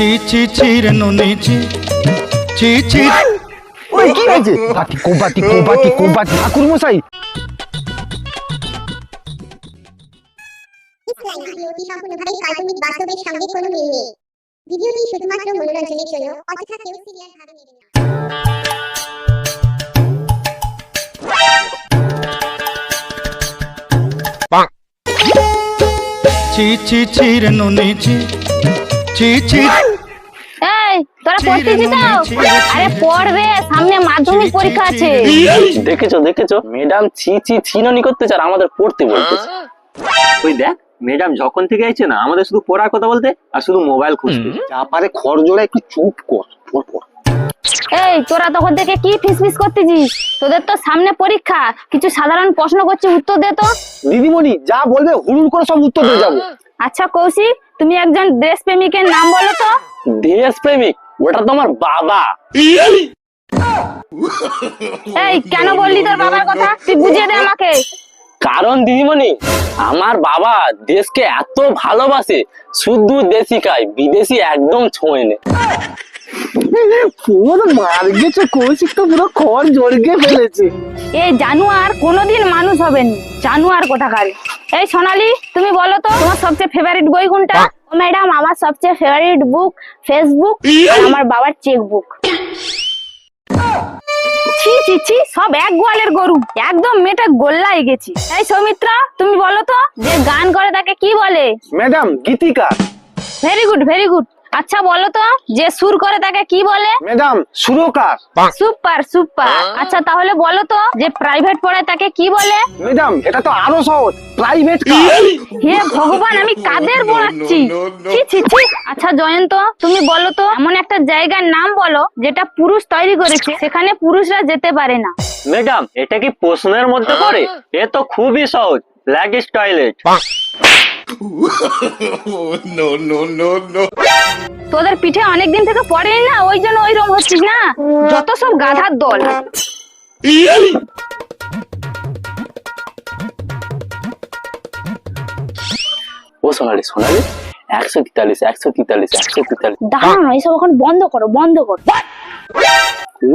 ছি ছি ছি রে নুনি ছি ছি ছি। ওই কি হয়েছে? বাটি কোবাটি কোবাটি কোবাটি ঠাকুর মশাই সম্পূর্ণভাবে কাল্পনিক বাস্তবের সঙ্গে কোনো মিল নেই ভিডিওটি শুধুমাত্র মনোরঞ্জনের জন্য অযথা কেউ সিরিয়াস ভাবে নেবেন ছি ছি ছি নুনি ছি ছি ছি। এই তোরা পড়তেছি তো আরে পড়বে সামনে মাধ্যমিক পরীক্ষা আছে। দেখেছ দেখেছ? ম্যাডাম ছি ছি ছিননি করতে চার আমাদের পড়তে বলতেছে। ওই দেখ ম্যাডাম যখন থেকে আইছে না আমাদের শুধু পড়ার কথা বলতে আর শুধু মোবাইল খুঁজতে। যা পারে খড় একটু চুপ কর পড় পড়। এই তোরা তখন থেকে কি ফিসফিস করতেছিস? তোদের তো সামনে পরীক্ষা কিছু সাধারণ প্রশ্ন করছি উত্তর দে তো। দিদিমণি যা বলবে হুড়ুর করে সব উত্তর দিয়ে যাব। আচ্ছা কৌশিক তুমি একজন দেশ প্রেমিকের নাম বলো তো। দেশ প্রেমিক ওটা তোমার বাবা। এই কেন বললি তোর বাবার কথা? তুই বুঝিয়ে দে আমাকে। কারণ দিদিমণি আমার বাবা দেশকে এত ভালোবাসে শুধু দেশি খায় বিদেশি একদম ছোঁয় না। পুরো মার গেছে কৌশিক তো পুরো খড় জড়িয়ে ফেলেছে। এই জানুয়ার কোনোদিন মানুষ হবে না। জানুয়ার কোথাকার? এই সোনালি তুমি বলো তো তোমার সবচেয়ে ফেভারিট বই কোনটা? ও ম্যাডাম আমার সবচেয়ে ফেভারিট বুক ফেসবুক আর আমার বাবার চেকবুক ছি ছি ছি সব এক গোয়ালের গরু একদম মেয়েটা গোল্লায় গেছি। তাই সৌমিত্রা তুমি বলো তো যে গান করে তাকে কি বলে? Madam Geetika very good very good আচ্ছা বলো তো যে সুর করে তাকে কি বলে? ম্যাডাম সুরকার। Super super. আচ্ছা তাহলে বলো তো যে প্রাইভেট পড়ায় তাকে কি বলে? ম্যাডাম এটা তো আরও সহজ। প্রাইভেট হে ভগবান আমি কাদের পড়াচ্ছি ছি ছি ছি। আচ্ছা জয়ন্ত তুমি বলো তো এমন একটা জায়গার নাম বলো যেটা পুরুষ তৈরি করেছে সেখানে পুরুষরা যেতে পারে না। ম্যাডাম এটা কি প্রশ্নের মধ্যে পড়ে? এ তো খুবই সহজ। ল্যাগিস টয়লেট তোদের পিঠে অনেকদিন থেকে পড়েনি না ওই জন্য ওই রকম হচ্ছিস না? যত সব গাধার দল। ও সোনালি সোনালি একশো তেতাল্লিশ একশো তেতাল্লিশ একশো তেতাল্লিশ। দাঁড়ানো এইসব এখন বন্ধ করো বন্ধ করো।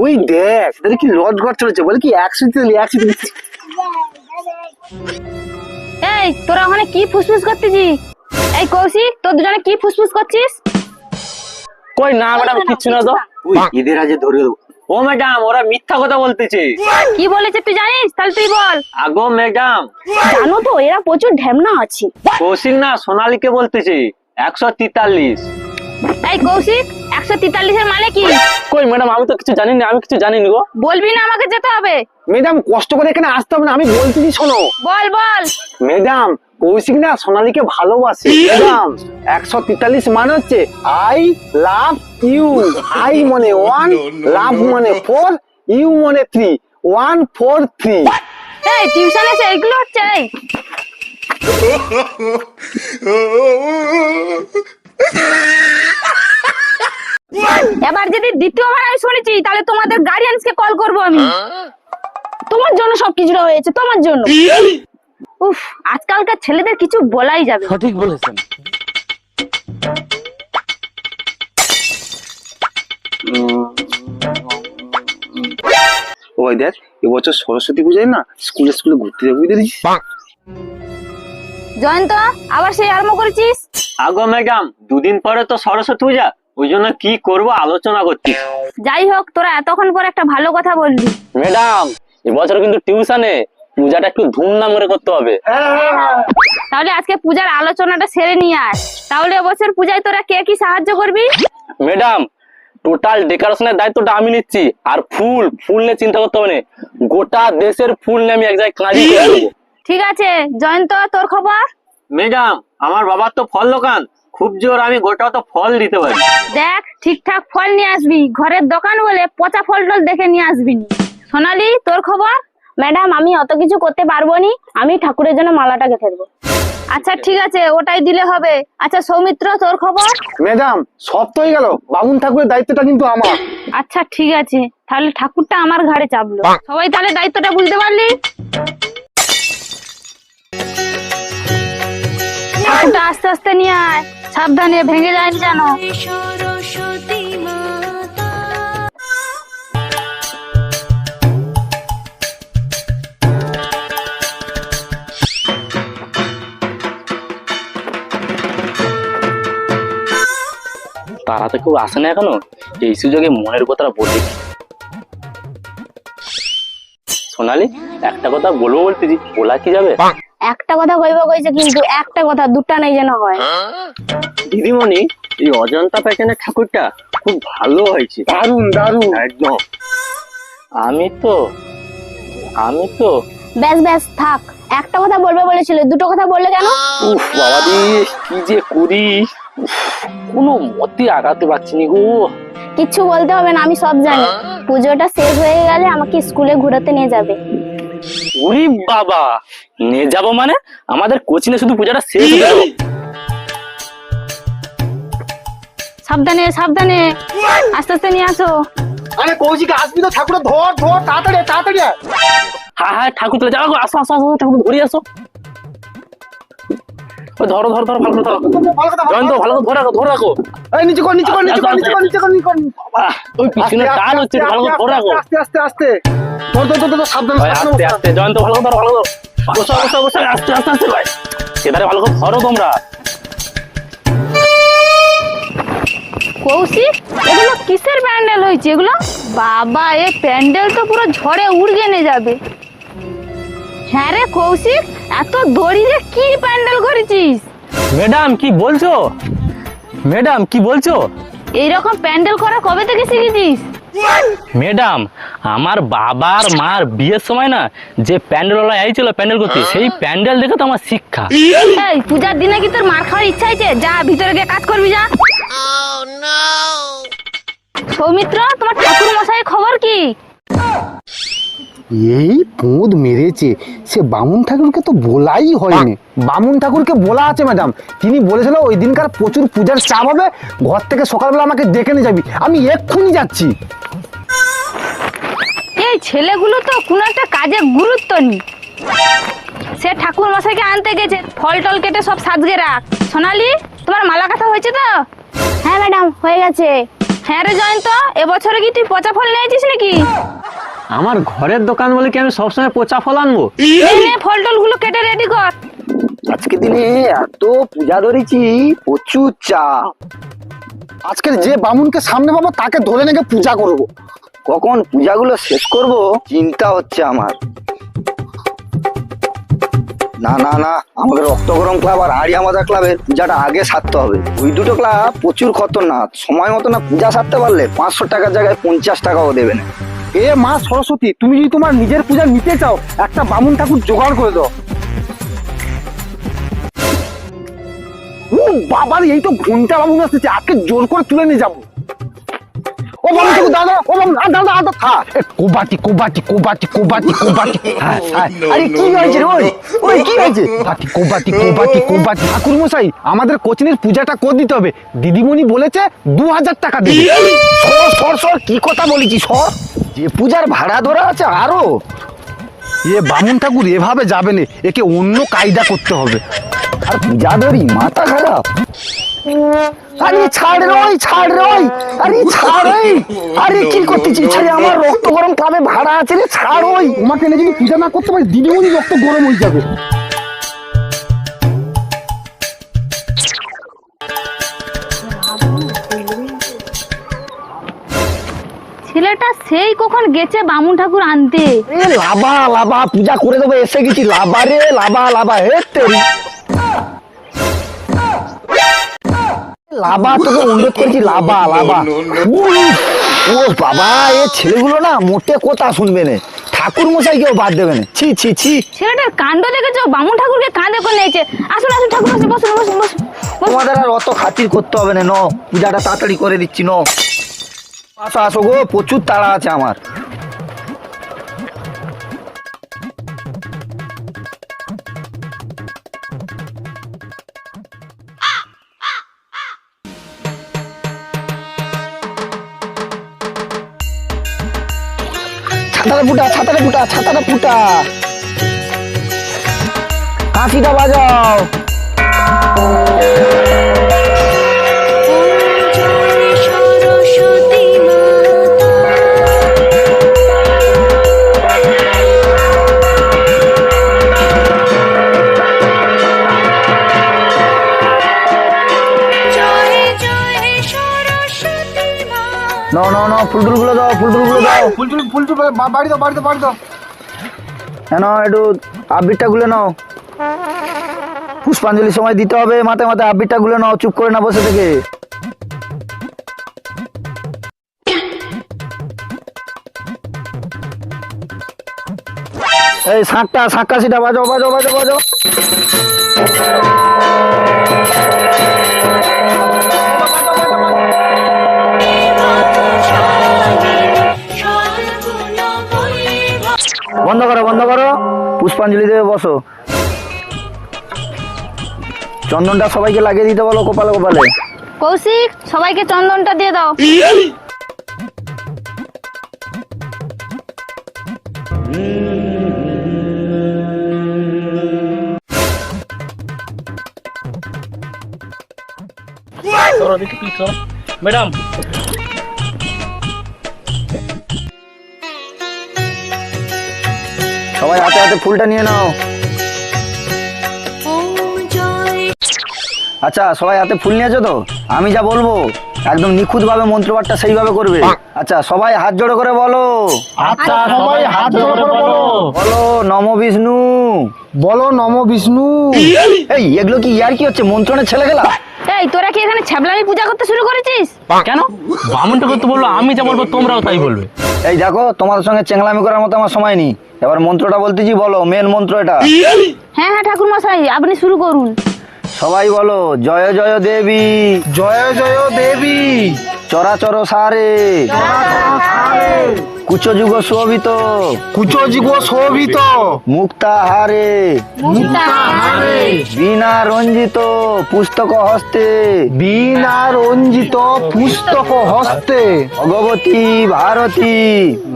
ওই দেখ এটা কি লজ ঘর চলেছে বলে কি একশো দিতে একশো দিতে এই তোরা ওখানে কি ফুসফুস করতেছিস এই কৌশিক তোর দুজনে কি ফুসফুস করছিস? কই না ম্যাডাম কিচ্ছু না তো। ওই এদের আজ ধরে দেবো। ও ম্যাডাম ওরা মিথ্যা কথা বলতেছে। কি বলেছে তুই জানিস? তাহলে তুই বল। আগো ম্যাডাম। জানো তো এরা প্রচুর ঢ্যামনা আছে। কৌশিক না সোনালীকে বলতেছে একশো তেতাল্লিশ। এই কৌশিক একশো তেতাল্লিশের মানে কি? কই ম্যাডাম আমি তো কিছু জানি না আমি কিছু জানি না গো। বলবি না আমাকে যেতে হবে? ম্যাডাম কষ্ট করে এখানে আসতে হবে না আমি বলতেছি শোনো? বল বল। ম্যাডাম কৌশিক না সোনালীকে ভালোবাসে। ম্যাডাম একশো তেতাল্লিশ মানে হচ্ছে আই লাভ ইউ আই মানে ওয়ান লাভ মানে ফোর ইউ মানে থ্রি ওয়ান ফোর থ্রি এই টিউশনে এসে এগুলো হচ্ছে এবার যদি দ্বিতীয়বার আমি শুনেছি তাহলে তোমাদের গার্ডিয়ানস কে কল করব আমি। তোমার জন্য সবকিছুটা হয়েছে তোমার জন্য। উফ আজকালকার ছেলেদের কিছু বলাই যাবে সঠিক বলেছেন। ওই দেখ এবছর সরস্বতী পূজায় না স্কুলে স্কুলে ঘুরতে যাব বুঝতে পেরেছিস? জয়ন্ত আবার সেই আরম্ভ করেছিস? আগো ম্যাডাম দুদিন পরে তো সরস্বতী পূজা ওই জন্য কি করব আলোচনা করছি। যাই হোক তোরা এতক্ষণ পর একটা ভালো কথা বললি ম্যাডাম এবছর কিন্তু টিউশনে পূজাটা একটু ধুমধাম করে করতে হবে। তাহলে আজকে পূজার আলোচনাটা সেরে নিয়ে আয়। তাহলে এবছর পূজায় তোরা কে কি সাহায্য করবি? ম্যাডাম টোটাল ডেকোরেশনের দায়িত্বটা আমি নিচ্ছি আর ফুল ফুল নিয়ে চিন্তা করতে হবে না। গোটা দেশের ফুল নিয়ে আমি এক জায়গায় করে ঠিক আছে জয়ন্ত তোর খবর? ম্যাডাম আমার বাবার তো ফল দোকান। খুব জোর আমি গোটা তো ফল দিতে পারি। দেখ ঠিকঠাক ফল নিয়ে আসবি। ঘরের দোকান বলে পচা ফল টল দেখে নিয়ে আসবি। নি। সোনালি তোর খবর? ম্যাডাম আমি অত কিছু করতে পারব নি আমি ঠাকুরের জন্য মালাটা গেঁথে দেবো। আচ্ছা ঠিক আছে ওটাই দিলে হবে। আচ্ছা সৌমিত্র তোর খবর? ম্যাডাম সব তো হয়ে গেল। বামুন ঠাকুরের দায়িত্বটা কিন্তু আমার। আচ্ছা ঠিক আছে। তাহলে ঠাকুরটা আমার ঘাড়ে চাপলো। সবাই তাহলে দায়িত্বটা বুঝতে পারলি? ঠাকুরটা আস্তে আস্তে নিয়ে আয়। সাবধানে ভেঙে যায়নি জানো তো কেউ আসে না এখনও? এই সুযোগে মনের কথাটা বলে। সোনালি একটা কথা বলব বলতেছি বলা কি যাবে? একটা কথা কইব কইছে কিন্তু একটা কথা দুটা নেই যেন হয়। দিদিমণি এই অজন্তা প্যাকেনের ঠাকুরটা খুব ভালো হয়েছে। দারুণ দারুণ একদম। আমি তো আমি তো ব্যাস ব্যাস থাক। একটা কথা বলবে বলেছিল দুটো কথা বললে কেন? উফ বাবা দি কি যে করি উফ, কোনো মতে আগাতে পারছি নি গো। কিচ্ছু বলতে হবে না আমি সব জানি। পুজোটা শেষ হয়ে গেলে আমাকে স্কুলে ঘুরাতে নিয়ে যাবে। উরি বাবা নিয়ে যাব মানে? আমাদের কোচিনে শুধু পূজাটা শেষ হয়ে গেল? সাবধানে সাবধানে। আস্তে আস্তে নিয়ে আসো। আরে কৌশিক আসবি তো ঠাকুর ধর ধর তাড়াতাড়ি তাড়াতাড়ি হ্যাঁ হ্যাঁ ঠাকুর চলে যাও আসো আসো আসো ঠাকুর ধরে আসো। ধরো ধরো ধরো ভালো ধরো জয়ন্ত ভালো করে ধরে রাখো ধরে রাখো। এই নিচে কর নিচে কর নিচে কর নিচে কর নিচে কর নিচে কর ওই পিছনে টান হচ্ছে ভালো করে ধরে রাখো। আস্তে আস্তে আস্তে। ধর ধর ধর ধর সাবধানে আস্তে আস্তে জয়ন্ত ভালো করে ধরো ভালো করে বসো বসো বসো আস্তে আস্তে আস্তে ভাই। এবারে ভালো করে ধরো তোমরা। কৌশিক এগুলো কিসের প্যান্ডেল হয়েছে এগুলো? বাবা এ প্যান্ডেল তো পুরো ঝড়ে উড়গে নিয়ে যাবে। হ্যাঁ রে কৌশিক এত দড়ি দিয়ে কি প্যান্ডেল করেছিস? ম্যাডাম কি বলছো? ম্যাডাম কি বলছো? এইরকম প্যান্ডেল করা কবে থেকে শিখেছিস? ম্যাডাম আমার বাবার মার বিয়ের সময় না যে প্যান্ডেলওয়ালা আইছিল প্যান্ডেল করতে সেই প্যান্ডেল দেখে তো আমার শিক্ষা। এই পূজার দিনে কি তোর মার খাওয়ার ইচ্ছা হয়েছে? যা ভিতরে গিয়ে কাজ করবি যা। সৌমিত্র তোমার ঠাকুর মশাই খবর কি এই পোঁদ মেরেছে। সে বামুন ঠাকুরকে তো বলাই হয়নি। বামুন ঠাকুরকে বলা আছে ম্যাডাম তিনি বলেছিল ওই দিনকার প্রচুর পূজার চাপ হবে। ঘর থেকে সকালবেলা আমাকে ডেকে নিয়ে যাবি। আমি এক্ষুনি যাচ্ছি। এই ছেলেগুলো তো কোনো একটা কাজে গুরুত্ব নেই। সে ঠাকুর মশাইকে আনতে গেছে। ফল টল কেটে সব সাজগে রাখ। সোনালি তোমার মালা কথা হয়েছে তো? হ্যাঁ ম্যাডাম হয়ে গেছে। হ্যাঁ রে জয়ন্ত এবছরে কি তুই পচা ফল নিয়েছিস নাকি? আমার ঘরের দোকান বলে কি আমি সবসময় পচা ফল আনব? ফল টলগুলো কেটে রেডি কর। আজকে দিনে এত পূজা ধরেছি প্রচুর চা আজকের যে বামুনকে সামনে পাবো তাকে ধরে নেগে পূজা করব। কখন পূজাগুলো শেষ করব চিন্তা হচ্ছে আমার। না না না আমাদের রক্তগরম ক্লাব আর আড়িয়া মাদা ক্লাবের পূজাটা আগে সারতে হবে। ওই দুটো ক্লাব প্রচুর খতরনাক। সময় মতো না পূজা সারতে পারলে পাঁচশো টাকার জায়গায় পঞ্চাশ টাকাও দেবে না। এ মা সরস্বতী তুমি যদি তোমার নিজের পূজা নিতে চাও একটা বামুন ঠাকুর জোগাড় করে দাও। বাবার এই তো ঘণ্টা বামুন আসতেছে আজকে জোর করে তুলে নিয়ে যাব। ও বাবু ঠাকুর দাদা ও দাদা কোবাটি কোবাটি কোবাটি কোবাটি কোবাটি। আরে কি হয়েছে রে ওই? ওই কি হয়েছে কোবাটি কোবাটি কোবাটি কোবাটি ঠাকুর মশাই, আমাদের কোচিনের পূজাটা করে দিতে হবে। দিদিমণি বলেছে দু হাজার টাকা দেবে। কি কথা বলেছি সর? যে পূজার ভাড়া ধরা আছে আরও। এ বামুন ঠাকুর এভাবে যাবে না, একে অন্য কায়দা করতে হবে। আর পূজা ধরি মাথা খারাপ। আরে ছাড় রই ছাড় রই আরে ছাড় ওই। আরে কি করতেছিস ছেলে আমার রক্ত গরম ক্লাবে ভাড়া আছে রে, ছাড় ওই। তোমাকে এনে যদি পূজা না করতে পারি দিদিমণি রক্ত গরম হয়ে যাবে। ছেলেটা সেই কখন গেছে বামুন ঠাকুর আনতে? এ লাভা লাভা পূজা করে দেবো এসে গেছি। লাভা রে লাভা লাভা হে তেরি। লাভা তোকে অনুরোধ করেছি লাভা উফ, ও বাবা এ ছেলেগুলো না মোটে কথা শুনবে না। ঠাকুর মশাই কেউ বাদ দেবে না। ছি ছি ছি। ছেলেটার কাণ্ড দেখেছ? বামুন ঠাকুরকে কাঁধে করে নিয়েছে। আসুন আসুন ঠাকুর বসুন বসুন বসুন বসুন। তোমাদের আর অত খাতির করতে হবে না ন। পূজাটা তাড়াতাড়ি করে দিচ্ছি ন। আসো আসো গো প্রচুর তাড়া আছে আমার। ছাতাটা ফুটা ছাতাটা ফুটা বাজাও। নাও নাও নাও ফুলটুলগুলো দাও ফুলটুলগুলো দাও। ফুলটুল বাড়ি দাও বাড়ি দাও বাড়ি দাও হ্যাঁ নাও একটু আবৃতটা গুলে নাও। পুষ্পাঞ্জলির সময় দিতে হবে মাথায় মাথায় আবৃতটা গুলে নাও চুপ করে না বসে থেকে। এই শাঁকটা শাঁকাশিটা বাজাও বাজাও বাজাও বাজাও। বন্ধ করো বন্ধ করো। পুষ্পাঞ্জলি দেবে বসো। চন্দনটা সবাইকে লাগিয়ে দিতে বলো কপালে কপালে। কৌশিক সবাইকে চন্দনটা দিয়ে দাও। ম্যাডাম সবাই হাতে হাতে ফুলটা নিয়ে নাও। আচ্ছা সবাই হাতে ফুল নিয়েছো তো? আমি যা বলব একদম নিখুঁত ভাবে মন্ত্রপাঠটা সেইভাবে করবে। আচ্ছা সবাই হাত জোড়ো করে বলো। আচ্ছা সবাই হাত জোড় করে বলো। বলো নম বিষ্ণু। বলো নম বিষ্ণু। এই এগুলো কি ইয়ার কি হচ্ছে? মন্ত্রণের ছেলে গেলা এই তোরা কি এখানে ছ্যাবলামি পূজা করতে শুরু করেছিস? কেন? বামুনটা তো বলল আমি যা বলব তোমরাও তাই বলবে। এই দেখো তোমাদের সঙ্গে চেংলামি করার মতো আমার সময় নেই। এবার মন্ত্রটা বলতেছি বলো মেন মন্ত্র এটা। হ্যাঁ হ্যাঁ ঠাকুর মশাই আপনি শুরু করুন। সবাই বলো জয় জয় দেবী। জয় জয় দেবী। চরাচর সারে। কুচ যুগ শোভিত। কুচো জীব শোভিত। মুক্তাহারে বিনা রঞ্জিত পুস্তক হস্তে। বীণা রঞ্জিত পুস্তক হস্তে। ভগবতী ভারতী।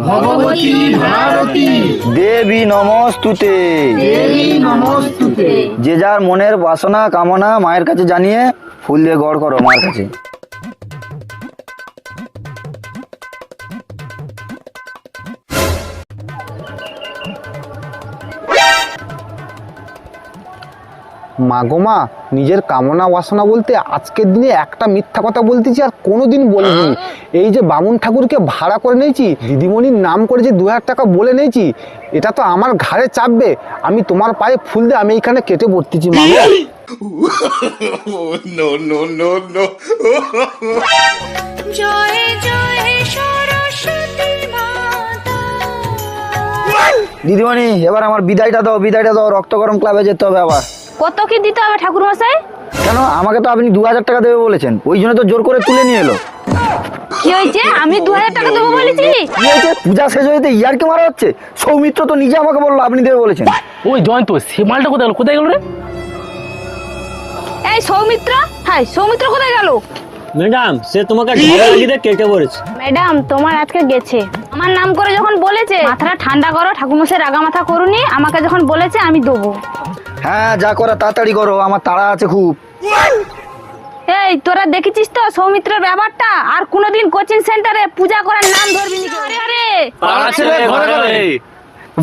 ভগবতী ভারতী। দেবী নমস্তুতে। দেবী নমস্তুতে। যে যার মনের বাসনা কামনা মায়ের কাছে জানিয়ে ফুল দিয়ে গড় করো মায়ের কাছে। মাগোমা নিজের কামনা বাসনা বলতে আজকের দিনে একটা মিথ্যা কথা বলতেছি আর কোনো দিন বলিনি এই যে বামুন ঠাকুরকে ভাড়া করে নিয়েছি দিদিমণির নাম করে যে দু হাজার টাকা বলে নিয়েছি এটা তো আমার ঘাড়ে চাপবে। আমি তোমার পায়ে ফুল দিয়ে আমি এখানে কেটে পড়তেছি মাগো জয় জয় সরস্বতী দিদিমণি এবার আমার বিদায়টা দাও বিদায়টা দাও রক্ত গরম ক্লাবে যেতে হবে আবার। কত কি দিতে হবে ঠাকুর মশাই কেন? আমাকে তো আপনি দু হাজার টাকা দেবে বলেছেন। ওই জন্য তো জোর করে তুলে নিয়ে এলো। কি হয়েছে? আমি দু হাজার টাকা দেবো বলেছি? কি হয়েছে? পূজা শেষ হয়েছে ইয়ারকে মারা হচ্ছে সৌমিত্র তো নিজে আমাকে বলল আপনি দেবে বলেছেন। ওই জয়ন্ত সে মালটা কোথায় গেল? কোথায় গেল রে? এই সৌমিত্র? হ্যাঁ সৌমিত্র কোথায় গেল? ম্যাডাম সে তোমাকে ঝগড়া লাগিয়ে কেটে পড়েছে। ম্যাডাম তোমার আজকে গেছে। আমার নাম করে যখন বলেছে মাথাটা ঠান্ডা করো ঠাকুরমশাই রাগা মাথা করুনি আমাকে যখন বলেছে আমি দেবো। হ্যাঁ যা করা তাড়াতাড়ি করো আমার তাড়া আছে খুব। এই তোরা দেখেছিস তো সৌমিত্রের ব্যাপারটা? আর কোনোদিন কোচিং সেন্টারে পূজা করার নাম ধরবি না আরে আরে!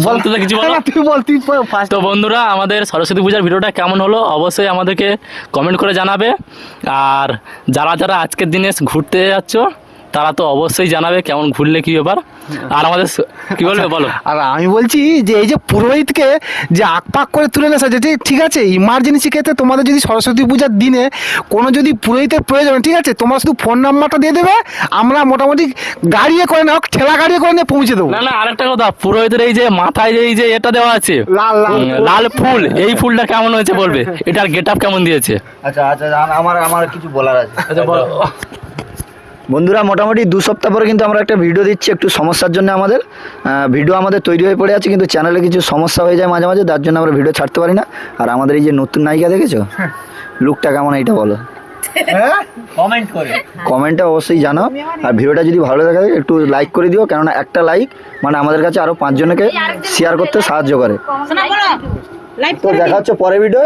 বল তোদের কিছু বলো। তুই বল তুই ফার্স্ট তো বন্ধুরা আমাদের সরস্বতী পূজার ভিডিওটা কেমন হলো? অবশ্যই আমাদেরকে কমেন্ট করে জানাবে। আর যারা যারা আজকের দিনে ঘুরতে যাচ্ছ তারা তো অবশ্যই জানাবে কেমন ঘুরলে কি ব্যাপার। আর আমাদের কি বলবে বলো। আর আমি বলছি যে এই যে পুরোহিতকে যে আকপাক করে তুলে নেশা যেটি ঠিক আছে ইমার্জেন্সি ক্ষেত্রে তোমাদের যদি সরস্বতী পূজার দিনে কোনো যদি পুরোহিতের প্রয়োজন ঠিক আছে তোমরা শুধু ফোন নাম্বারটা দিয়ে দেবে আমরা মোটামুটি গাড়িয়ে করে না হোক ঠেলা গাড়িয়ে করে নিয়ে পৌঁছে দেবো। না না আরেকটা কথা পুরোহিতের এই যে মাথায় যে এই যে এটা দেওয়া আছে লাল লাল ফুল। এই ফুলটা কেমন হয়েছে বলবে? এটার গেট আপ কেমন দিয়েছে? আচ্ছা আচ্ছা আমার আমার কিছু বলার আছে। বন্ধুরা মোটামুটি দু সপ্তাহ পরে কিন্তু আমরা একটা ভিডিও দিচ্ছি একটু সমস্যার জন্য আমাদের। ভিডিও আমাদের তৈরি হয়ে পড়ে আছে কিন্তু চ্যানেলে কিছু সমস্যা হয়ে যায় মাঝে মাঝে তার জন্য আমরা ভিডিও ছাড়তে পারি না। আর আমাদের এই যে নতুন নায়িকা দেখেছ? লুকটা কেমন এইটা বলো? কমেন্ট করে। কমেন্টে অবশ্যই জানাও আর ভিডিওটা যদি ভালো লাগে একটু লাইক করে দিও কেননা একটা লাইক মানে আমাদের কাছে আরও পাঁচজনকে শেয়ার করতে সাহায্য করে। তো দেখা হচ্ছে পরে ভিডিও